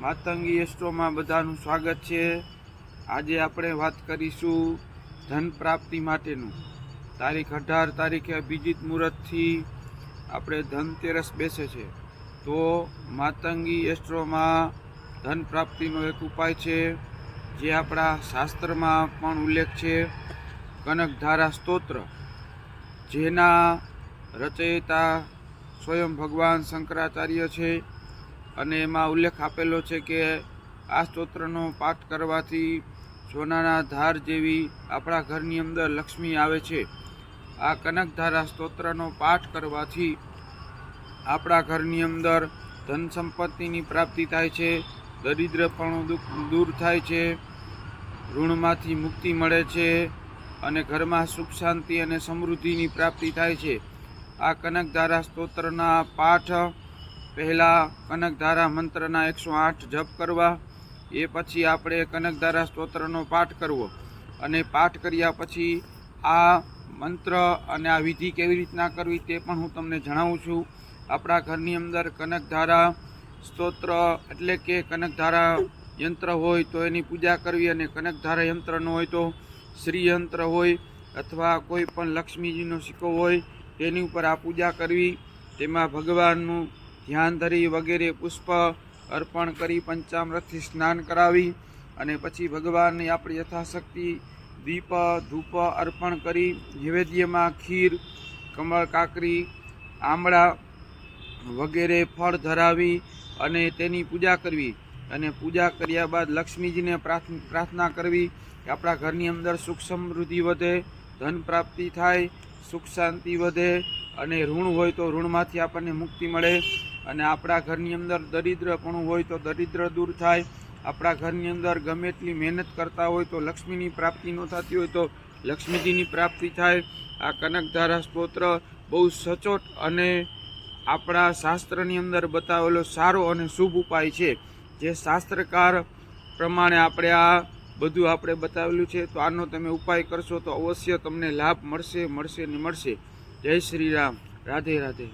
માતંગી એસ્ટ્રોમાં બધાનું સ્વાગત છે. આજે આપણે વાત કરીશું ધન પ્રાપ્તિ માટેનું. તારીખ અઢાર તારીખે અભિજીત મુહૂર્તથી આપણે ધનતેરસ બેસે છે. તો માતંગી એસ્ટ્રોમાં ધન પ્રાપ્તિનો એક ઉપાય છે, જે આપણા શાસ્ત્રમાં પણ ઉલ્લેખ છે. કનકધારા સ્તોત્ર, જેના રચયિતા સ્વયં ભગવાન શંકરાચાર્ય છે. અને એમાં ઉલ્લેખ આપેલો છે કે આ સ્તોત્રનો પાઠ કરવાથી સોનાના ધાર જેવી આપણા ઘરની અંદર લક્ષ્મી આવે છે. આ કનકધારા સ્તોત્રનો પાઠ કરવાથી આપણા ઘરની અંદર ધન સંપત્તિની પ્રાપ્તિ થાય છે દરિદ્રપણું દુઃખ દૂર થાય છે, ઋણમાંથી મુક્તિ મળે છે અને ઘરમાં સુખ, શાંતિ અને સમૃદ્ધિની પ્રાપ્તિ થાય છે. આ કનકધારા સ્તોત્રના પાઠ પહેલાં કનકધારા મંત્રના એકસો આઠ જપ કરવા, એ પછી આપણે કનકધારા સ્તોત્રનો પાઠ કરવો. અને પાઠ કર્યા પછી આ મંત્ર અને આ વિધિ કેવી રીતના કરવી તે પણ હું તમને જણાવું છું. આપણા ઘરની અંદર કનકધારા સ્તોત્ર એટલે કે કનકધારા યંત્ર હોય તો એની પૂજા કરવી અને કનકધારા યંત્ર ન હોય તો શ્રી યંત્ર હોય અથવા કોઈ પણ લક્ષ્મીજીનો સિક્કો હોય તેની ઉપર આ પૂજા કરવી. તેમાં ભગવાનનું ધ્યાન ધરી વગેરે પુષ્પ અર્પણ કરી પંચામૃતથી સ્નાન કરાવી અને પછી ભગવાનની આપણી યથાશક્તિ દીપ, ધૂપ અર્પણ કરી નૈવેદ્યમાં ખીર, કમળ, કાકરી, આમળા વગેરે ફળ ધરાવી અને તેની પૂજા કરવી. અને પૂજા કર્યા બાદ લક્ષ્મીજીને પ્રાર્થ- પ્રાર્થના કરવી કે આપણા ઘરની અંદર સુખ સમૃદ્ધિ વધે, ધન પ્રાપ્તિ થાય, સુખ શાંતિ વધે અને ઋણ હોય તો ઋણમાંથી આપણને મુક્તિ મળે. અને આપણા ઘરની અંદર દરિદ્રપણું હોય તો દરિદ્ર દૂર થાય. આપણા ઘરની અંદર ગમે એટલી મહેનત કરતા હોય તો લક્ષ્મીની પ્રાપ્તિ ન થતી હોય તો લક્ષ્મીજીની પ્રાપ્તિ થાય. આ કનકધારા સ્તોત્ર બહુ સચોટ અને આપણા શાસ્ત્રની અંદર બતાવેલો સારો અને શુભ ઉપાય છે. જે શાસ્ત્રકાર પ્રમાણે આપણે આ બધું આપણે બતાવેલું છે, તો આનો તમે ઉપાય કરશો તો અવશ્ય તમને લાભ મળશે મળશે ને મળશે. જય શ્રી રામ. રાધે રાધે.